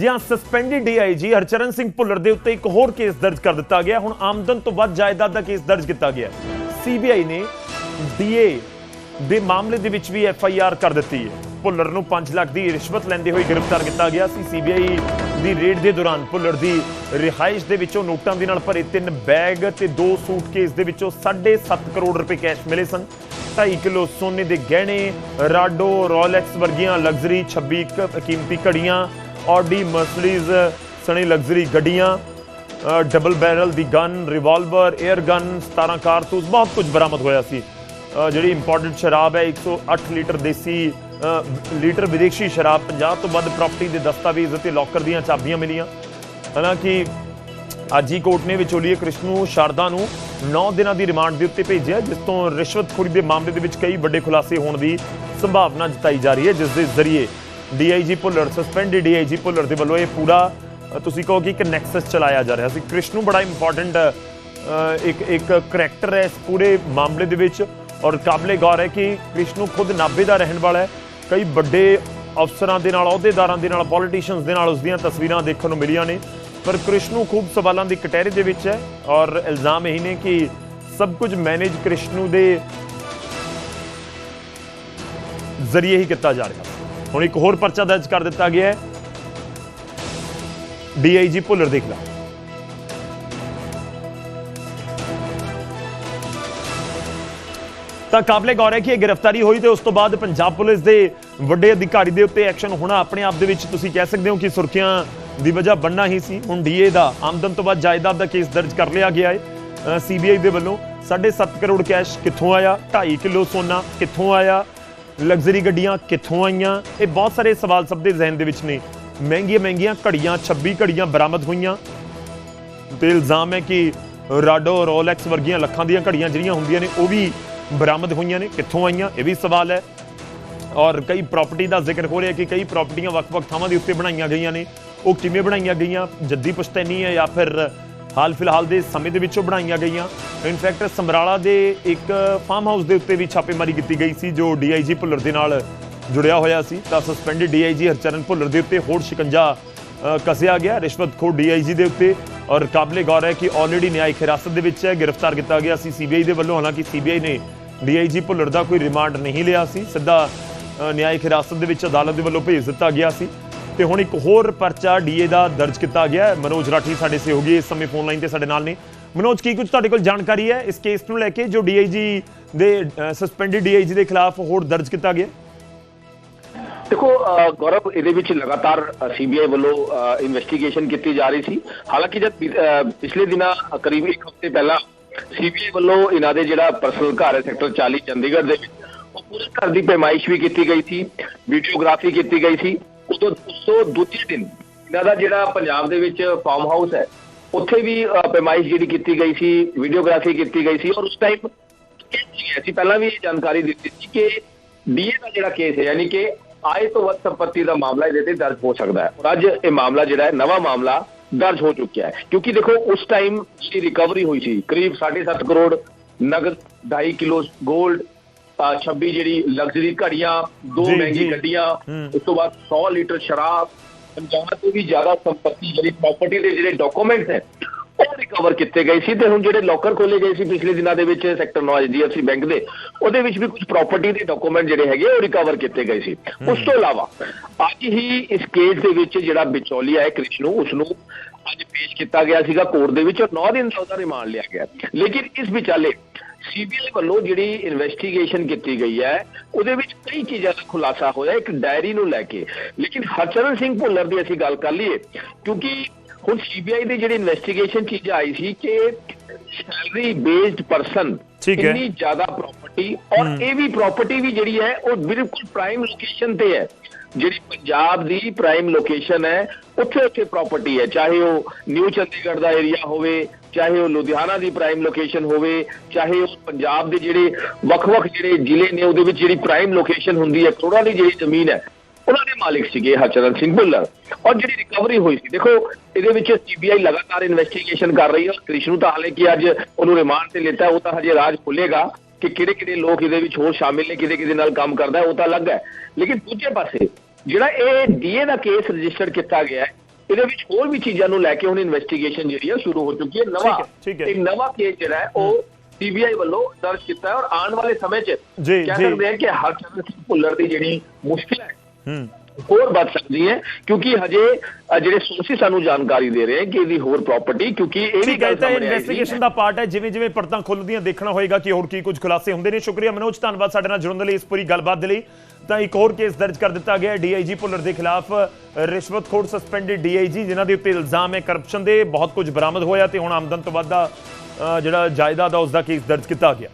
ਜੀ ਹਾਂ suspended DIG Harcharan Singh Bhullar ਦੇ ਉੱਤੇ ਇੱਕ ਹੋਰ ਕੇਸ ਦਰਜ ਕਰ ਦਿੱਤਾ ਗਿਆ। ਹੁਣ ਆਮਦਨ ਤੋਂ ਵੱਧ ਜਾਇਦਾਦ ਦਾ ਕੇਸ ਦਰਜ ਕੀਤਾ ਗਿਆ। ਸੀਬੀਆਈ ਨੇ ਡੀਏ ਦੇ ਮਾਮਲੇ ਦੇ ਵਿੱਚ ਵੀ ਐਫਆਈਆਰ ਕਰ ਦਿੱਤੀ ਹੈ। ਭੁੱਲਰ ਨੂੰ 5 ਲੱਖ ਦੀ ਰਿਸ਼ਵਤ ਲੈਂਦੇ ਹੋਏ ਗ੍ਰਿਫਤਾਰ ਕੀਤਾ ਗਿਆ ਸੀ। ਸੀਬੀਆਈ ਦੀ ਰੇਡ ਦੇ ਦੌਰਾਨ ਭੁੱਲਰ ਦੀ ਰਿਹਾਇਸ਼ ਦੇ ਵਿੱਚੋਂ ਨੋਟਾਂ ਦੇ ਨਾਲ ਭਰੇ ਤਿੰਨ ਬੈਗ ਤੇ ਦੋ ਸੂਟਕੇਸ ਦੇ ਵਿੱਚੋਂ 7.5 ਕਰੋੜ ਰੁਪਏ ਕੈਸ਼ ਮਿਲੇ ਸਨ। 2.5 ਕਿਲੋ ਸੋਨੇ ਦੇ ਗਹਿਣੇ, ਰਾਡੋ, ਰੋਲੈਕਸ ਵਰਗੀਆਂ ਲਗਜ਼ਰੀ 26 ਕੀਮਤੀ ਘੜੀਆਂ ਆਡੀ ਮਰਸੀਡੀਜ਼, ਸਣੇ ਲਗਜ਼ਰੀ ਗੱਡੀਆਂ ਡਬਲ ਬੈਰਲ ਦੀ ਗਨ, ਰਿਵਾਲਵਰ 에ਅਰ ਗਨ 17 ਕਾਰਤੂਸ, ਬਹੁਤ ਕੁਝ ਬਰਾਮਦ ਹੋਇਆ ਸੀ। ਜਿਹੜੀ ਇੰਪੋਰਟਡ ਸ਼ਰਾਬ ਹੈ 108 ਲੀਟਰ ਦੇਸੀ ਲੀਟਰ ਵਿਦੇਸ਼ੀ ਸ਼ਰਾਬ 50 ਤੋਂ ਵੱਧ ਪ੍ਰਾਪਰਟੀ ਦੇ ਦਸਤਾਵੇਜ਼ ਅਤੇ ਲੋਕਰ ਦੀਆਂ ਚਾਬੀਆਂ ਮਿਲੀਆਂ। ਹਾਲਾਂਕਿ, ਅੱਜ ਹੀ ਕੋਰਟ ਨੇ ਵਿਚੋਲੀਏ ਕ੍ਰਿਸ਼ਨੂ ਸ਼ਾਰਦਾ ਨੂੰ 9 ਦਿਨਾਂ ਦੀ ਰਿਮਾਂਡ ਦੇ ਉੱਤੇ ਭੇਜਿਆ, ਜਿਸ ਤੋਂ ਰਿਸ਼ਵਤਖੋਰੀ ਦੇ ਮਾਮਲੇ ਦੇ ਵਿੱਚ ਕਈ ਵੱਡੇ ਖੁਲਾਸੇ ਹੋਣ ਦੀ ਸੰਭਾਵਨਾ ਜਤਾਈ ਜਾ ਰਹੀ ਹੈ, ਜਿਸ ਦੇ ਜ਼ਰੀਏ DIG Bhullar suspended DIG Bhullar ਦੇ ਵੱਲੋਂ ਇਹ ਪੂਰਾ ਤੁਸੀਂ ਕਹੋ ਕਿ ਇੱਕ ਨੈਕਸਸ ਚਲਾਇਆ ਜਾ ਰਿਹਾ ਸੀ। ਕ੍ਰਿਸ਼ਨੂ ਬੜਾ ਇੰਪੋਰਟੈਂਟ ਇੱਕ ਇੱਕ ਕਰੈਕਟਰ ਹੈ ਇਸ ਪੂਰੇ ਮਾਮਲੇ ਦੇ ਵਿੱਚ ਔਰ ਕਾਬਲੇ ਗੌਰ ਹੈ ਕਿ ਕ੍ਰਿਸ਼ਨੂ ਖੁਦ ਨਾਭੇ ਦਾ ਰਹਿਣ ਵਾਲਾ ਹੈ। ਕਈ ਵੱਡੇ ਅਫਸਰਾਂ ਦੇ ਨਾਲ, ਅਹੁਦੇਦਾਰਾਂ ਦੇ ਨਾਲ ਪੋਲੀਟੀਸ਼ੀਅਨਸ ਦੇ ਨਾਲ ਉਸ ਦੀਆਂ ਤਸਵੀਰਾਂ ਦੇਖਣ ਨੂੰ ਮਿਲੀਆਂ ਨੇ। ਪਰ ਕ੍ਰਿਸ਼ਨੂ ਖੂਬ ਸਵਾਲਾਂ ਦੀ ਕਟਹਿਰੇ ਦੇ ਵਿੱਚ ਹੈ ਔਰ ਇਲਜ਼ਾਮ ਇਹੀ ਨੇ ਕਿ ਸਭ ਕੁਝ ਮੈਨੇਜ ਕ੍ਰਿਸ਼ਨੂ ਦੇ ਜ਼ਰੀਏ ਹੀ ਕੀਤਾ ਜਾ ਰਿਹਾ। ਹੁਣ ਇੱਕ ਹੋਰ ਪਰਚਾ ਦਰਜ ਕਰ ਦਿੱਤਾ ਗਿਆ ਹੈ। ਡੀਆਈਜੀ ਭੁੱਲਰ ਦੇ ਖਿਲਾਫ। ਤਾਂ ਕਾਬਲੇ ਗੌਰ ਹੈ ਕਿ ਇਹ ਗ੍ਰਿਫਤਾਰੀ ਹੋਈ ਤੇ ਉਸ ਤੋਂ ਬਾਅਦ ਪੰਜਾਬ ਪੁਲਿਸ ਦੇ ਵੱਡੇ ਅਧਿਕਾਰੀ ਦੇ ਉੱਤੇ ਐਕਸ਼ਨ ਹੋਣਾ ਆਪਣੇ ਆਪ ਦੇ ਵਿੱਚ ਤੁਸੀਂ ਕਹਿ ਸਕਦੇ ਹੋ ਕਿ ਸੁਰਖੀਆਂ ਦੀ ਵਜ੍ਹਾ ਬਣਨਾ ਹੀ ਸੀ। ਹੁਣ ਡੀਏ ਦਾ ਆਮਦਨ ਤੋਂ ਬਾਅਦ ਜਾਇਦਾਦ ਦਾ ਕੇਸ ਦਰਜ ਕਰ ਲਿਆ ਗਿਆ ਹੈ। ਸੀਬੀਆਈ ਦੇ ਵੱਲੋਂ 7.5 ਕਰੋੜ ਕੈਸ਼ ਕਿੱਥੋਂ ਆਇਆ? 2.5 ਕਿਲੋ ਸੋਨਾ ਕਿੱਥੋਂ ਆਇਆ? ਲਗਜ਼ਰੀ ਗੱਡੀਆਂ ਕਿੱਥੋਂ ਆਈਆਂ? ਇਹ ਬਹੁਤ ਸਾਰੇ ਸਵਾਲ ਸਭ ਦੇ ਜ਼ਿਹਨ ਦੇ ਵਿੱਚ ਨੇ। ਮਹਿੰਗੀਆਂ ਮਹਿੰਗੀਆਂ ਘੜੀਆਂ 26 ਘੜੀਆਂ ਬਰਾਮਦ ਹੋਈਆਂ। ਤੇ ਇਲਜ਼ਾਮ ਹੈ ਕਿ ਰਾਡੋ, ਰੋਲੈਕਸ ਵਰਗੀਆਂ ਲੱਖਾਂ ਦੀਆਂ ਘੜੀਆਂ ਜਿਹੜੀਆਂ ਹੁੰਦੀਆਂ ਨੇ, ਉਹ ਵੀ ਬਰਾਮਦ ਹੋਈਆਂ ਨੇ। ਕਿੱਥੋਂ ਆਈਆਂ? ਇਹ ਵੀ ਸਵਾਲ ਹੈ। ਔਰ ਕਈ ਪ੍ਰਾਪਰਟੀ ਦਾ ਜ਼ਿਕਰ ਹੋ ਰਿਹਾ ਕਿ ਕਈ ਪ੍ਰਾਪਰਟੀਆਂ ਵੱਖ-ਵੱਖ ਥਾਵਾਂ ਦੇ ਉੱਤੇ ਬਣਾਈਆਂ ਗਈਆਂ ਨੇ। ਉਹ ਕਿਵੇਂ ਬਣਾਈਆਂ ਗਈਆਂ? ਜੱਦੀ ਪੁਸ਼ਤੈਨੀ ਹੈ ਜਾਂ ਫਿਰ ਹਾਲ ਫਿਲਹਾਲ ਦੇ ਸਮੇਂ ਦੇ ਵਿੱਚੋਂ ਬਣਾਈਆਂ ਗਈਆਂ। ਇਨਫੈਕਟ ਸਮਰਾਲਾ ਦੇ ਇੱਕ ਫਾਰਮ ਹਾਊਸ ਦੇ ਉੱਤੇ ਵੀ ਛਾਪੇਮਾਰੀ ਕੀਤੀ ਗਈ ਸੀ ਜੋ ਡੀਆਈਜੀ ਭੁੱਲਰ ਦੇ ਨਾਲ ਜੁੜਿਆ ਹੋਇਆ ਸੀ। ਤਾਂ ਸਸਪੈਂਡਡ ਡੀਆਈਜੀ ਹਰਚਰਨ ਭੁੱਲਰ ਦੇ ਉੱਤੇ ਹੋਰ ਸ਼ਿਕੰਜਾ ਅ, ਕਸਿਆ ਗਿਆ। ਰਿਸ਼ਵਤਖੋਰ ਡੀਆਈਜੀ ਦੇ ਉੱਤੇ ਔਰ ਕਾਬਲੇ ਗੌਰ ਹੈ ਕਿ ਆਲਰੇਡੀ ਨਿਆਇਕ ਹਿਰਾਸਤ ਦੇ ਵਿੱਚ ਹੈ ਗ੍ਰਿਫਤਾਰ ਕੀਤਾ ਗਿਆ ਸੀ ਸੀਬੀਆਈ ਦੇ ਵੱਲੋਂ। ਹਾਲਾਂਕਿ ਸੀਬੀਆਈ ਨੇ ਡੀਆਈਜੀ ਭੁੱਲਰ ਦਾ ਕੋਈ ਰਿਮਾਂਡ ਨਹੀਂ ਲਿਆ ਸੀ। ਸਿੱਧਾ ਨਿਆਇਕ ਹਿਰਾਸਤ ਦੇ ਵਿੱਚ ਅਦਾਲਤ ਦੇ ਵੱਲੋਂ ਭੇਜ ਦਿੱਤਾ ਗਿਆ ਸੀ। ਤੇ ਹੁਣ ਇੱਕ ਹੋਰ ਪਰਚਾ ਡੀਏ ਦਾ ਦਰਜ ਕੀਤਾ ਗਿਆ ਮਨੋਜ ਰਾਠੀ ਸਾਡੇ ਸਹਿਯੋਗੀ ਇਸ ਸਮੇਂ ਫੋਨ ਲਾਈਨ ਤੇ ਸਾਡੇ ਨਾਲ ਨੇ। ਮਨੋਜ, ਕੀ ਕੁਝ ਤੁਹਾਡੇ ਕੋਲ ਜਾਣਕਾਰੀ ਹੈ ਇਸ ਕੇਸ ਨੂੰ ਲੈ ਕੇ ਜੋ ਡੀਆਈਜੀ ਦੇ ਸਸਪੈਂਡਡ ਡੀਆਈਜੀ ਦੇ ਖਿਲਾਫ ਹੋਰ ਦਰਜ ਕੀਤਾ ਗਿਆ? ਦੇਖੋ ਗੌਰਵ, ਇਹਦੇ ਵਿੱਚ ਲਗਾਤਾਰ ਸੀਬੀਆਈ ਵੱਲੋਂ ਇਨਵੈਸਟੀਗੇਸ਼ਨ ਕੀਤੀ ਜਾ ਰਹੀ ਸੀ। ਹਾਲਾਂਕਿ ਜਦ ਪਿਛਲੇ ਦਿਨਾਂ, ਕਰੀਬ ਇੱਕ ਹਫ਼ਤੇ ਪਹਿਲਾਂ ਸੀਬੀਆਈ ਵੱਲੋਂ ਇਹਨਾਂ ਦੇ ਜਿਹੜਾ ਪਰਸਨਲ ਘਰ ਹੈ ਸੈਕਟਰ 40 ਚੰਡੀਗੜ੍ਹ ਦੇ ਵਿੱਚ, ਉਹ ਪੂਰੇ ਘਰ ਦੀ ਪੈਮਾਇਸ਼ ਵੀ ਕੀਤੀ ਗਈ ਸੀ ਵੀਡੀਓਗ੍ਰਾਫੀ ਕੀਤੀ ਗਈ ਸੀ। ਤੋਂ 202 ਦਿਨ ਇਹਨਾਂ ਜਿਹੜਾ ਪੰਜਾਬ ਦੇ ਵਿੱਚ ਫਾਰਮ ਹਾਊਸ ਹੈ, ਉੱਥੇ ਵੀ ਪੈਮਾਇਸ਼ ਜਿਹੜੀ ਕੀਤੀ ਗਈ ਸੀ ਵੀਡੀਓਗ੍ਰਾਫੀ ਕੀਤੀ ਗਈ ਸੀ ਔਰ ਉਸ ਟਾਈਮ ਅਸੀਂ ਪਹਿਲਾਂ ਵੀ ਜਾਣਕਾਰੀ ਦਿੱਤੀ ਸੀ ਕਿ ਡੀਏ ਦਾ ਜਿਹੜਾ ਕੇਸ ਹੈ, ਯਾਨੀ ਕਿ ਆਏ ਤੋਂ ਵੱਧ ਸੰਪਤੀ ਦਾ ਮਾਮਲਾ ਇਹਦੇ ਤੇ ਦਰਜ ਹੋ ਸਕਦਾ ਹੈ। ਔਰ ਅੱਜ ਇਹ ਮਾਮਲਾ ਜਿਹੜਾ ਹੈ, ਨਵਾਂ ਮਾਮਲਾ ਦਰਜ ਹੋ ਚੁੱਕਿਆ ਹੈ। ਕਿਉਂਕਿ ਦੇਖੋ, ਉਸ ਟਾਈਮ ਦੀ ਰਿਕਵਰੀ ਹੋਈ ਸੀ। ਕਰੀਬ 7.5 ਕਰੋੜ ਨਗਦ 2.5 ਕਿਲੋ ਗੋਲਡ 26 ਜਿਹੜੀ ਲਗਜ਼ਰੀ ਘੜੀਆਂ ਦੋ ਜੀ, ਮਹਿੰਗੀ ਜੀ। ਗੱਡੀਆਂ ਹੂੰ। ਉਸ ਤੋਂ ਬਾਅਦ 100 ਲੀਟਰ ਸ਼ਰਾਬ 50 ਤੋਂ ਵੀ ਜ਼ਿਆਦਾ ਸੰਪत्ति ਜਿਹੜੀ ਪ੍ਰਾਪਰਟੀ ਦੇ ਜਿਹੜੇ ਡਾਕੂਮੈਂਟਸ ਹੈ ਉਹ ਰਿਕਵਰ ਕੀਤੇ ਗਏ ਸੀ ਤੇ ਹੁਣ ਜਿਹੜੇ ਲੋਕਰ ਖੋਲੇ ਗਏ ਸੀ ਪਿਛਲੇ ਦਿਨਾਂ ਦੇ ਵਿੱਚ ਸੈਕਟਰ 9 ਐਚਡੀਐਫਸੀ ਬੈਂਕ ਦੇ ਉਹਦੇ ਵਿੱਚ ਵੀ ਕੁਝ ਪ੍ਰਾਪਰਟੀ ਦੇ ਡਾਕੂਮੈਂਟ ਜਿਹੜੇ ਹੈਗੇ ਉਹ ਰਿਕਵਰ ਕੀਤੇ ਗਏ ਸੀ ਉਸ ਤੋਂ ਇਲਾਵਾ ਅੱਜ ਹੀ ਇਸ ਕੇਸ ਦੇ ਵਿੱਚ ਜਿਹੜਾ ਵਿਚੋਲੀਆ ਹੈ ਕ੍ਰਿਸ਼ਨੂ ਉਸ ਨੂੰ ਅੱਜ ਪੇਸ਼ ਕੀਤਾ ਗਿਆ ਸੀਗਾ ਕੋਰਟ ਦੇ ਵਿੱਚ ਔਰ 9 ਦਿਨ ਦਾ ਉਹਦਾ ਰਿਮਾਂਡ ਲਿਆ ਗਿਆ। ਲੇਕਿਨ ਇਸ ਵਿਚਾਲੇ ਸੀਬੀਆਈ ਵੱਲੋਂ ਜਿਹੜੀ ਇਨਵੈਸਟੀਗੇਸ਼ਨ ਕੀਤੀ ਗਈ ਹੈ, ਉਹਦੇ ਵਿੱਚ ਕਈ ਚੀਜ਼ਾਂ ਦਾ ਖੁਲਾਸਾ ਹੋਇਆ, ਇੱਕ ਡਾਇਰੀ ਨੂੰ ਲੈ ਕੇ। ਲੇਕਿਨ ਹਰਚਰਨ ਸਿੰਘ ਭੁੱਲਰ ਦੀ ਅਸੀਂ ਗੱਲ ਕਰ ਲਈਏ, ਕਿਉਂਕਿ ਹੁਣ ਸੀਬੀਆਈ ਦੀ ਜਿਹੜੀ ਇਨਵੈਸਟੀਗੇਸ਼ਨ ਚੀਜ਼ ਆਈ ਸੀ ਕਿ ਸੈਲਰੀ ਬੇਸਡ ਪਰਸਨ। ਇੰਨੀ ਜ਼ਿਆਦਾ ਪ੍ਰਾਪਰਟੀ ਔਰ ਇਹ ਵੀ ਪ੍ਰਾਪਰਟੀ ਵੀ ਜਿਹੜੀ ਹੈ ਉਹ ਬਿਲਕੁਲ ਪ੍ਰਾਈਮ ਲੋਕੇਸ਼ਨ ਤੇ ਹੈ। ਜਿਹੜੀ ਪੰਜਾਬ ਦੀ ਪ੍ਰਾਈਮ ਲੋਕੇਸ਼ਨ ਹੈ ਉੱਥੇ ਉੱਥੇ ਪ੍ਰਾਪਰਟੀ ਹੈ। ਚਾਹੇ ਉਹ ਨਿਊ ਚੰਡੀਗੜ੍ਹ ਦਾ ਏਰੀਆ ਹੋਵੇ ਚਾਹੇ ਉਹ ਲੁਧਿਆਣਾ ਦੀ ਪ੍ਰਾਈਮ ਲੋਕੇਸ਼ਨ ਹੋਵੇ ਚਾਹੇ ਉਹ ਪੰਜਾਬ ਦੇ ਜਿਹੜੇ ਵੱਖ-ਵੱਖ ਜਿਹੜੇ ਜ਼ਿਲ੍ਹੇ ਨੇ ਉਹਦੇ ਵਿੱਚ ਜਿਹੜੀ ਪ੍ਰਾਈਮ ਲੋਕੇਸ਼ਨ ਹੁੰਦੀ ਹੈ ਕਰੋੜਾਂ ਦੀ ਜਿਹੜੀ ਜ਼ਮੀਨ ਹੈ ਮਾਲਿਕ ਸੀਗੇ ਹਰਚਰਨ ਸਿੰਘ ਭੁੱਲਰ ਔਰ ਜਿਹੜੀ ਰਿਕਵਰੀ ਹੋਈ ਸੀ ਦੇਖੋ ਇਹਦੇ ਵਿੱਚ ਸੀਬੀਆਈ ਲਗਾਤਾਰ ਇਨਵੈਸਟੀਗੇਸ਼ਨ ਕਰ ਰਹੀ ਹੈ ਔਰ ਕ੍ਰਿਸ਼ਨੂ ਤਾਂ ਹਾਲੇ ਕਿ ਅੱਜ ਉਹਨੂੰ ਰਿਮਾਂਡ ਤੇ ਲਿੱਤਾ ਉਹ ਤਾਂ ਹਜੇ ਰਾਜ ਖੁੱਲੇਗਾ ਕਿ ਕਿਹੜੇ ਕਿਹੜੇ ਲੋਕ ਇਹਦੇ ਵਿੱਚ ਹੋਰ ਸ਼ਾਮਿਲ ਨੇ ਕਿਹਦੇ ਕਿਹਦੇ ਨਾਲ ਕੰਮ ਕਰਦਾ ਉਹ ਤਾਂ ਅਲੱਗ ਹੈ ਲੇਕਿਨ ਦੂਜੇ ਪਾਸੇ ਜਿਹੜਾ ਇਹ ਡੀਏ ਦਾ ਕੇਸ ਰਜਿਸਟਰ ਕੀਤਾ ਗਿਆ ਹੈ ਇਹਦੇ ਵਿੱਚ ਹੋਰ ਵੀ ਚੀਜ਼ਾਂ ਨੂੰ ਲੈ ਕੇ ਹੁਣ ਇਨਵੈਸਟੀਗੇਸ਼ਨ ਜਿਹੜੀ ਹੈ ਸ਼ੁਰੂ ਹੋ ਚੁੱਕੀ ਹੈ ਨਵਾਂ। ਇੱਕ ਨਵਾਂ ਕੇਸ ਜਿਹੜਾ ਹੈ ਉਹ ਸੀਬੀਆਈ ਵੱਲੋਂ ਦਰਜ ਕੀਤਾ ਹੈ ਔਰ ਆਉਣ ਵਾਲੇ ਸਮੇਂ 'ਚ ਕਹਿ। ਸਕਦੇ ਹਾਂ ਕਿ ਹਰਚਰਨ ਸਿੰਘ ਭੁੱਲਰ ਦੀ ਜਿਹੜੀ ਮੁਸ਼ਕਿਲ ਹੂੰ ਹੋਰ ਵੱਧ ਸਕਦੀ ਹੈ ਕਿਉਂਕਿ ਹਜੇ ਜਿਹੜੇ ਸੋਰਸਿਸ ਸਾਨੂੰ ਜਾਣਕਾਰੀ ਦੇ ਰਹੇ ਹੈ ਕਿ ਇਹਦੀ ਹੋਰ ਪ੍ਰਾਪਰਟੀ ਕਿਉਂਕਿ ਇਹ ਵੀ ਗੱਲ ਸਾਹਮਣੇ ਆਈ ਇਨਵੈਸਟੀਗੇਸ਼ਨ ਦਾ ਪਾਰਟ ਹੈ ਜਿਵੇਂ ਜਿਵੇਂ ਪਰਤਾਂ ਖੁੱਲਦੀਆਂ ਦੇਖਣਾ ਹੋਏਗਾ ਕਿ ਹੋਰ ਕੀ ਕੁਝ ਖੁਲਾਸੇ ਹੁੰਦੇ ਨੇ। ਸ਼ੁਕਰੀਆ ਮਨੋਜ ਧੰਨਵਾਦ ਸਾਡੇ ਨਾਲ ਜੁੜਨ ਦੇ ਲਈ ਇਸ ਪੂਰੀ ਗੱਲਬਾਤ ਦੇ ਲਈ। ਤਾਂ ਇੱਕ ਹੋਰ ਕੇਸ ਦਰਜ ਕਰ ਦਿੱਤਾ ਗਿਆ ਡੀਆਈਜੀ ਭੁੱਲਰ ਦੇ ਖਿਲਾਫ ਰਿਸ਼ਵਤਖੋਰ ਸਸਪੈਂਡਡ ਡੀਆਈਜੀ ਜਿਨ੍ਹਾਂ ਦੇ ਉੱਤੇ ਇਲਜ਼ਾਮ ਹੈ ਕਰਪਸ਼ਨ ਦੇ ਬਹੁਤ ਕੁਝ ਬਰਾਮਦ ਹੋਇਆ ਤੇ ਹੁਣ ਆਮਦਨ ਤੋਂ ਵੱਧ ਦਾ ਜਿਹੜਾ ਜਾਇਦਾਦ ਆ ਉਸ ਦਾ ਕੇਸ ਦਰਜ ਕੀਤਾ ਗਿਆ।